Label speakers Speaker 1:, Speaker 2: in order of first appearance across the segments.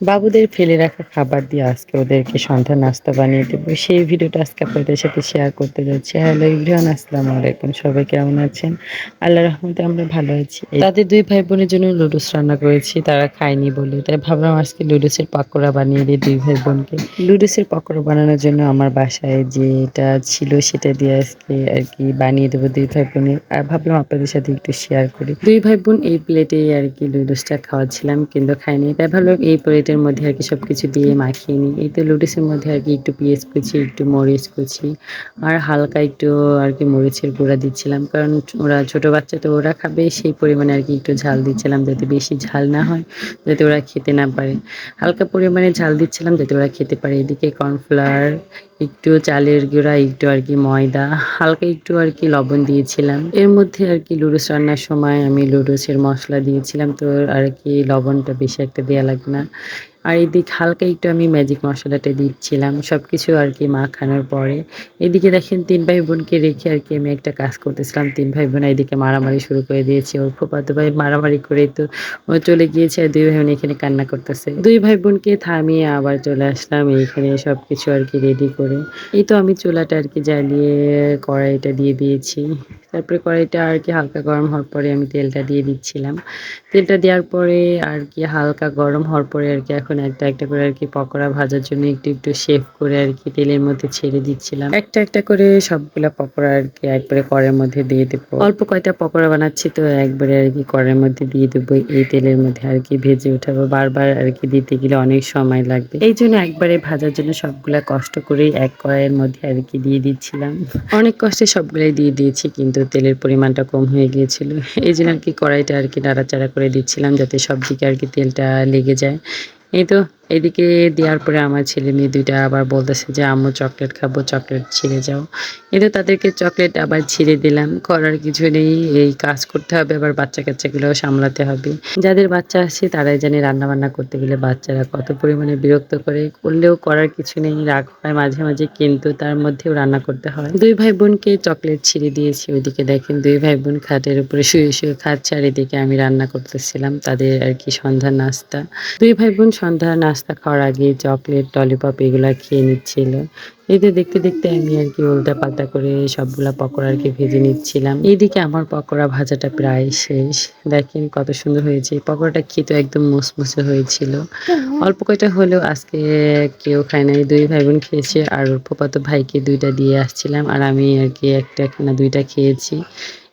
Speaker 1: বাবুদের ফেলে রাখা খাবার দিয়ে আজকে ওদেরকে সন্ধ্যা নাস্তা বানিয়ে দেবো। সেই ভিডিওটা আজকে আপনাদের সাথে শেয়ার করতে যাচ্ছি। হ্যালো ইভরিয়ান আসসালামু আলাইকুম। সবাই কেমন আছেন? আল্লাহ রহমতে আমরা ভালো আছি। তাদের দুই ভাই বোনের জন্য লুডুস রান্না করেছি, তারা খায়নি বলে। তাই ভাবলাম আজকে লুডুসের পাকোড়া বানিয়ে দিই দুই ভাই বোনকে লুডুসের পাকোড়া বানানোর জন্য আমার বাসায় যেটা ছিল সেটা দিয়ে আজকে আর কি বানিয়ে দেবো দুই ভাই বোনের আর ভাবলাম আপনাদের সাথে একটু শেয়ার করি। দুই ভাই বোন এই প্লেটে আর কি লুডুসটা খাওয়াচ্ছিলাম, কিন্তু খাইনি তাই ভাবলাম এই প্লেটের মধ্যে আর কি সব কিছু দিয়ে মাখিয়ে নিই। এই তো লুডুসের মধ্যে আর কি একটু পেঁয়াজ কুচি, একটু মরিচ কুচি আর হালকা একটু আর কি মরিচের গুঁড়া দিচ্ছিলাম। কারণ ওরা ছোট বাচ্চা তো ওরা খাবে, সেই পরিমাণে আর কি একটু ঝাল দিচ্ছিলাম যাতে বেশি ঝাল না হয়, যাতে ওরা খেতে না পারে। হালকা পরিমাণে ঝাল দিচ্ছিলাম যাতে ওরা খেতে পারে। এদিকে কর্নফ্লাওয়ার, একটু চালের গুঁড়া, একটু আর কি ময়দা, হালকা একটু আর কি লবণ দিয়েছিলাম। এর মধ্যে আর কি লুডুস রান্নার সময় আমি লুডুসের মশলা দিয়েছিলাম। তো আর কি লবণটা বেশি একটা দেওয়া লাগবে না। আর এদিকে হালকা একটু আমি ম্যাজিক মশলাটা দিচ্ছিলাম সব কিছু আর কি মাখানোর পরে। এদিকে দেখেন তিন ভাই বোনকে রেখে আর কি আমি একটা কাজ করতেছিলাম, তিন ভাই বোন এদিকে মারামারি শুরু করে দিয়েছে, ওর ফুপাতো ভাই মারামারি করে তো ও চলে গিয়েছে আর দুই ভাই বোন এখানে কান্না করতেছে। দুই ভাই বোনকে থামিয়ে আবার চলে আসলাম এইখানে সব কিছু আর কি রেডি করে। এই তো আমি চুলাটা আর কি জ্বালিয়ে কড়াইটা দিয়ে দিয়েছি। তারপরে কড়াইটা আর কি হালকা গরম হওয়ার পরে আমি তেলটা দিয়ে দিচ্ছিলাম তেলটা দেওয়ার পরে আর কি হালকা গরম হওয়ার পরে আর কি এখন একটা একটা করে আর কি পকোড়া ভাজার জন্য একটু একটু শেপ করে আর কি তেলের মধ্যে ছেড়ে দিচ্ছিলাম একটা একটা করে সবগুলা পকোড়া আর কি একবারে কড়ের মধ্যে দিয়ে দেবো অল্প কয়টা পকোড়া বানাচ্ছি তো একবারে আর কি কড়ের মধ্যে দিয়ে দেবো এই তেলের মধ্যে আর কি ভেজে উঠাবো বারবার আর কি দিতে গেলে অনেক সময় লাগবে এই জন্য একবারে ভাজার জন্য সবগুলা কষ্ট করেই এক কড়াইয়ের মধ্যে আর কি দিয়ে দিচ্ছিলাম অনেক কষ্টে সবগুলাই দিয়ে দিয়েছি কিন্তু তেলের পরিমাণটা কম হয়ে গিয়েছিল। এই জন্য আর কি কড়াইটা আর কি নাড়াচাড়া করে দিচ্ছিলাম যাতে সব দিকে আর কি তেলটা লেগে যায়। এই তো, এদিকে দেওয়ার পরে আমার ছেলে মেয়ে দুইটা আবার বলতেছে যে, আম্মু, চকলেট খাব, চকলেট ছিঁড়ে যাও। এই তো তাদেরকে চকলেট আবার ছিঁড়ে দিলাম। করার কিছু নেই, এই কাজ করতে হবে, আবার বাচ্চা কাচ্চাগুলোও সামলাতে হবে। যাদের বাচ্চা আছে, তারাই জানে রান্না বান্না করতে গেলে বাচ্চারা কত পরিমাণে বিরক্ত করে। করলেও করার কিছু নেই, রাগ হয় মাঝে মাঝে, কিন্তু তার মধ্যেও রান্না করতে হয়। দুই ভাই বোনকে চকলেট ছিঁড়ে দিয়েছি, ওইদিকে দেখেন দুই ভাই বোন খাটের উপরে শুয়ে শুয়ে খাচ্ছে, আর এদিকে আমি রান্না করতেছিলাম, তাদের আর কি সন্ধ্যার নাস্তা। দুই ভাই বোন সন্ধ্যার নাস্তা খাওয়ার আগে চকলেট, ললিপপ এগুলো খেয়ে নিচ্ছিল। এতে দেখতে দেখতে আমি আর কি উল্টা পাল্টা করে সবগুলা পকোড়া আর কি ভেজে নিচ্ছিলাম। এইদিকে আমার পকোড়া ভাজাটা প্রায় শেষ। দেখেন কত সুন্দর হয়েছে। পকোড়াটা খেতে একদম মুসমুসে হয়েছিল। অল্প কয়টা হলেও আজকে কেউ খায় নাই। দুই ভাই বোন খেয়েছে আর ওর ভাইকে দুইটা দিয়ে আসছিলাম। আর আমি আর কি একটা না দুইটা খেয়েছি।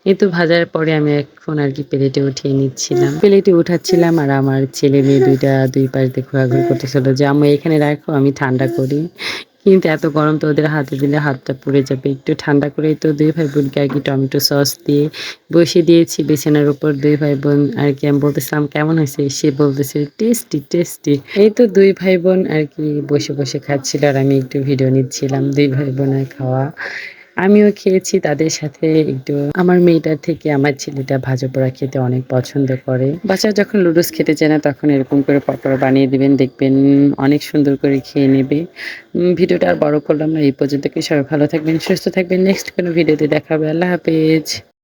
Speaker 1: এই তো ভাজার পরে আমি এখন আর কি প্লেটে উঠিয়ে নিচ্ছিলাম। প্লেটে উঠাচ্ছিলাম আর আমার ছেলে মেয়ে দুইটা, দুই পাশ দিয়ে ঘোরাঘুরি করতেছিল যে আমি এখানে রাখো, আমি ঠান্ডা করি। কিন্তু এত গরম তো ওদের হাতে দিলে হাতটা পুড়ে যাবে। একটু ঠান্ডা করে তো দুই ভাই বোনকে আর কি টমেটো সস দিয়ে বসিয়ে দিয়েছি বিছানার উপর। দুই ভাই বোন আর কি আমি বলতেছিলাম, কেমন হয়েছে? সে বলতেছে, টেস্টি টেস্টি। এই তো দুই ভাই বোন আর কি বসে বসে খাচ্ছিল আর আমি একটু ভিডিও নিচ্ছিলাম। দুই ভাই বোনের খাওয়া। আমিও খেয়েছি তাদের সাথে একটু। আমার মেয়েটার থেকে আমার ছেলেটা ভাজা পোড়া খেতে অনেক পছন্দ করে। বাচ্চা যখন লুডোস খেতে চায় না, তখন এরকম করে পকোড়া বানিয়ে দিবেন, দেখবেন অনেক সুন্দর করে খেয়ে নেবে। ভিডিওটা আর বড় করলাম না, এই পর্যন্ত কি সবাই ভালো থাকবেন, সুস্থ থাকবেন। নেক্সট কোনো ভিডিওতে দেখাবে। আল্লাহ হাফেজ।